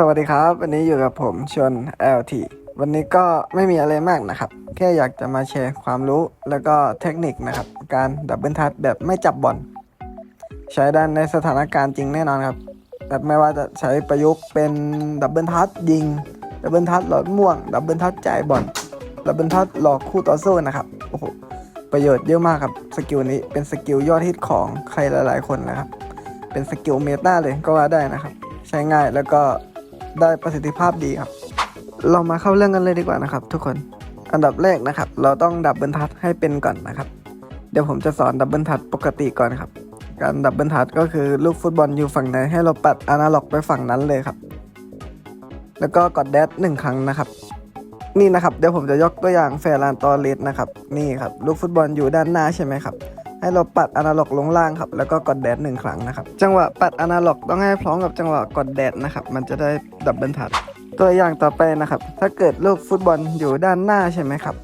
สวัสดีครับ วันนี้อยู่กับผมชน LT วันนี้ก็ไม่มีอะไรมากนะครับ แค่อยากจะมาแชร์ความรู้แล้วก็เทคนิคนะครับ การดับเบิลทัชแบบไม่จับบอลใช้ได้ในสถานการณ์จริงแน่นอนครับแบบไม่ว่าจะใช้ประยุกต์เป็นดับเบิลทัชยิง ดับเบิลทัชหลอดม่วง ดับเบิลทัชจ่ายบอลดับเบิลทัชหลอกคู่ต่อสู้นะครับโอ้โหประโยชน์เยอะมากครับสกิลนี้เป็นสกิลยอดฮิตของใครหลาย ๆ คนนะครับ เป็นสกิลเมตาเลยก็ว่าได้นะครับ ใช้ง่ายแล้วก็ ได้ประสิทธิภาพดีครับ เรามาเข้าเรื่องกันเลยดีกว่านะครับ ทุกคน อันดับแรกนะครับ เราต้องดับเบิลทัชให้เป็นก่อนนะครับ เดี๋ยวผมจะสอนดับเบิลทัชปกติก่อนครับ การดับเบิลทัชก็คือลูกฟุตบอลอยู่ฝั่งไหนให้เราปัดอนาล็อกไปฝั่งนั้นเลยครับ แล้วก็กดแดดหนึ่งครั้งนะครับ นี่นะครับ เดี๋ยวผมจะยกตัวอย่างแฟร์ลานตอเลสนะครับ นี่ครับ ลูกฟุตบอลอยู่ด้านหน้าใช่ไหมครับ ให้เราปัดอนาล็อกลงล่างครับ แล้วก็กดแดดหนึ่งครั้งนะครับ จังหวะปัดอนาล็อกต้องให้พร้อมกับจังหวะกดแดดนะครับ มันจะได้ดับเบิลทัชตัวอย่างต่อไปนะครับ ถ้าเกิดลูกฟุตบอลอยู่ด้านหน้าใช่ไหมครับ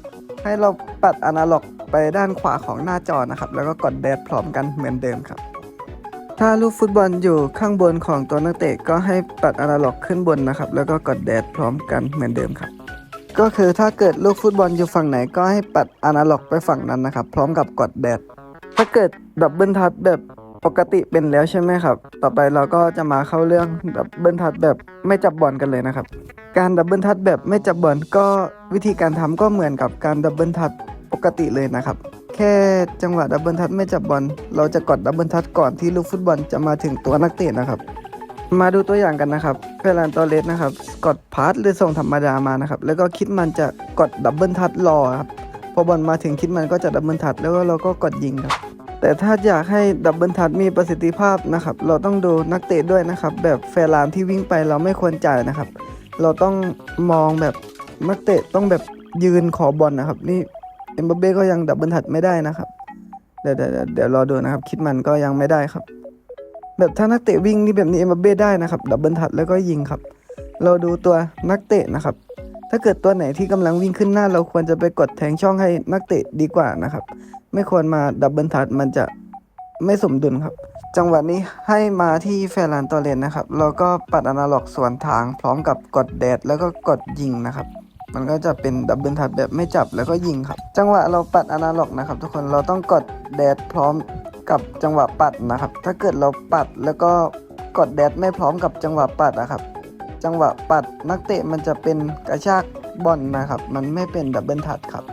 ให้เราปัดอนาล็อกไปด้านขวาของหน้าจอนะครับ แล้วก็กดแดดพร้อมกันเหมือนเดิมครับ ถ้าลูกฟุตบอลอยู่ข้างบนของตัวนักเตะก็ให้ปัดอนาล็อกขึ้นบนนะครับ แล้วก็กดแดดพร้อมกันเหมือนเดิมครับก็คือถ้าเกิดลูกฟุตบอลอยู่ฝั่งไหนก็ให้ปัดอนาล็อกไปฝั่งนั้นนะครับ พร้อมกับกดแดด ถ้าเกิดดับเบิลทัชแบบปกติเป็นแล้วใช่ไหมครับ ต่อไปเราก็จะมาเข้าเรื่องดับเบิลทัชแบบไม่จับบอลกันเลยนะครับ การดับเบิลทัชแบบไม่จับบอลก็วิธีการทำก็เหมือนกับการดับเบิลทัชปกติเลยนะครับ แค่จังหวะดับเบิลทัชไม่จับบอล เราจะกดดับเบิลทัชก่อนที่ลูกฟุตบอลจะมาถึงตัวนักเตะนะครับ มาดูตัวอย่างกันนะครับเฟรนตอเลสนะครับ กดพาสหรือส่งธรรมดามานะครับ แล้วก็คิดมันจะกดดับเบิลทัชรอครับ พอบอลมาถึงคิดมันก็จะดับเบิลทัชแล้วก็เราก็กดยิงครับ แต่ถ้าอยากให้ดับเบิลทัชมีประสิทธิภาพนะครับ เราต้องดูนักเตะด้วยนะครับ แบบแฟรานที่วิ่งไปเราไม่ควรจ่ายนะครับ เราต้องมองแบบนักเตะต้องแบบยืนขอบอลนะครับ นี่เอ็มบัเบ้ก็ยังดับเบิลทัชไม่ได้นะครับ เดี๋ยวเดี๋ยวเดี๋ยวรอดูนะครับ คิดมันก็ยังไม่ได้ครับ แบบถ้านักเตะวิ่งนี่แบบนี้เอ็มบัเบ้ได้นะครับดับเบิลทัชแล้วก็ยิงครับ เราดูตัวนักเตะนะครับ ถ้าเกิดตัวไหนที่กำลังวิ่งขึ้นหน้า เราควรจะไปกดแทงช่องให้นักเตะดีกว่านะครับ ไม่ควรมาดับเบิลทัชมันจะไม่สมดุลครับ จังหวะนี้ให้มาที่แฟร์ลานตอเลนนะครับเราก็ปัดอนาล็อกสวนทางพร้อมกับกดแดดแล้วก็กดยิงนะครับ มันก็จะเป็นดับเบิลทัชแบบไม่จับแล้วก็ยิงครับ จังหวะเราปัดอนาล็อกนะครับ ทุกคนเราต้องกดแดดพร้อมกับจังหวะปัดนะครับ ถ้าเกิดเราปัดแล้วก็กดแดดไม่พร้อมกับจังหวะปัดอะครับ จังหวะปัดนักเตะมันจะเป็นกระชากบอลนะครับ มันไม่เป็นดับเบิลทัชครับ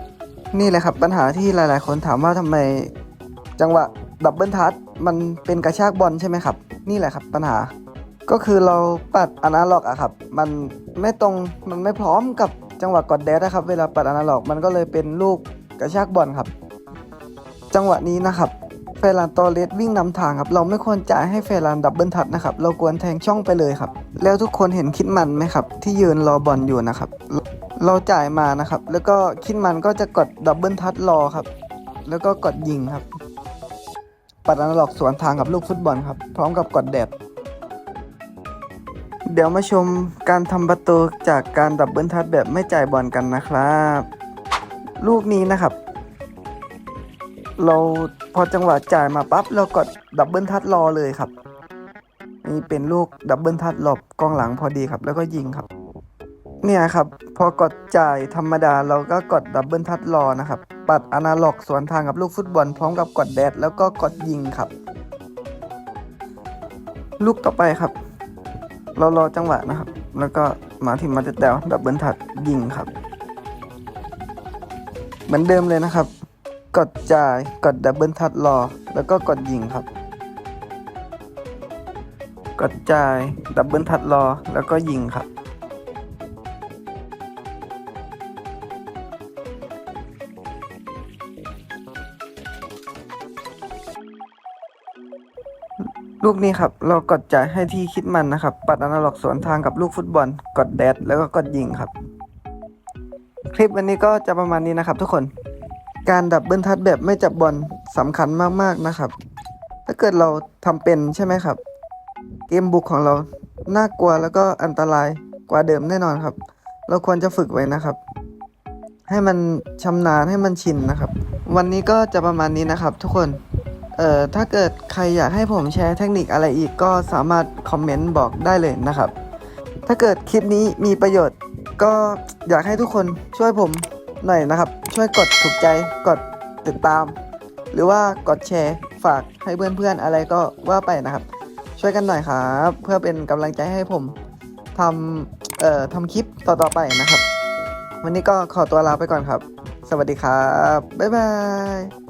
นี่แหละครับปัญหาที่หลาย ๆ คนถามว่าทำไมจังหวะดับเบิลทัชมันเป็นกระชากบอลใช่ไหมครับ นี่แหละครับปัญหาก็คือเราปัดอนาล็อกอะครับ มันไม่ตรง มันไม่พร้อมกับจังหวะกดแดดนะครับ เวลาปัดอนาล็อก มันก็เลยเป็นลูกกระชากบอลครับ จังหวะนี้นะครับ เฟรานตอเลสวิ่งนำทางครับ เราไม่ควรจ่ายให้เฟรานดับเบิลทัชนะครับ เราควรแทงช่องไปเลยครับ แล้วทุกคนเห็นคิดมันไหมครับ ที่ยืนรอบอลอยู่นะครับ เราจ่ายมานะครับ แล้วก็คิดมันก็จะกดดับเบิลทัชรอครับ แล้วก็กดยิงครับ ปัดอนาล็อกสวนทางกับลูกฟุตบอลครับ พร้อมกับกดแดดเดี๋ยวมาชมการทำประตูจากการดับเบิลทัชแบบไม่จ่ายบอลกันนะครับ ลูกนี้นะครับ เราพอจังหวะจ่ายมาปั๊บเรากดดับเบิลทัชรอเลยครับนี่เป็นลูกดับเบิลทัชหลบกองหลังพอดีครับ แล้วก็ยิงครับ เนี่ยครับ พอกดจ่ายธรรมดาเราก็กดดับเบิลทัชรอนะครับ ปัดอนาล็อกสวนทางกับลูกฟุตบอล พร้อมกับกดแดดแล้วก็กดยิงครับ ลูกต่อไปครับ เรารอจังหวะนะครับ แล้วก็มาที่มาเตแตวดับเบิลทัชยิงครับ เหมือนเดิมเลยนะครับ กดจ่ายกดดับเบิลทัชรอ แล้วก็กดยิงครับ กดจ่ายดับเบิลทัชรอ แล้วก็ยิงครับ ลูกนี้ครับ เรากดจ่ายให้ที่คิดมันนะครับ ปัดอนาล็อกสวนทางกับลูกฟุตบอล กดแดดแล้วก็กดยิงครับ คลิปวันนี้ก็จะประมาณนี้นะครับทุกคน การดับเบิลทัชแบบไม่จับบอลสำคัญมากๆนะครับ ถ้าเกิดเราทำเป็นใช่ไหมครับ เกมบุกของเราน่ากลัวแล้วก็อันตรายกว่าเดิมแน่นอนครับ เราควรจะฝึกไว้นะครับ ให้มันชำนาญให้มันชินนะครับ วันนี้ก็จะประมาณนี้นะครับ ทุกคนเอ่อถ้าเกิดใครอยากให้ผมแชร์เทคนิคอะไรอีกก็สามารถคอมเมนต์บอกได้เลยนะครับ ถ้าเกิดคลิปนี้มีประโยชน์ก็อยากให้ทุกคนช่วยผม หน่อยนะครับ ช่วยกดถูกใจกดติดตาม หรือว่ากดแชร์ฝากให้เพื่อนๆอะไรก็ว่าไปนะครับ ช่วยกันหน่อยครับเพื่อเป็นกำลังใจให้ผมทำเอ่อทำคลิปต่อๆไปนะครับ วันนี้ก็ขอตัวลาไปก่อนครับ สวัสดีครับ บ๊ายบาย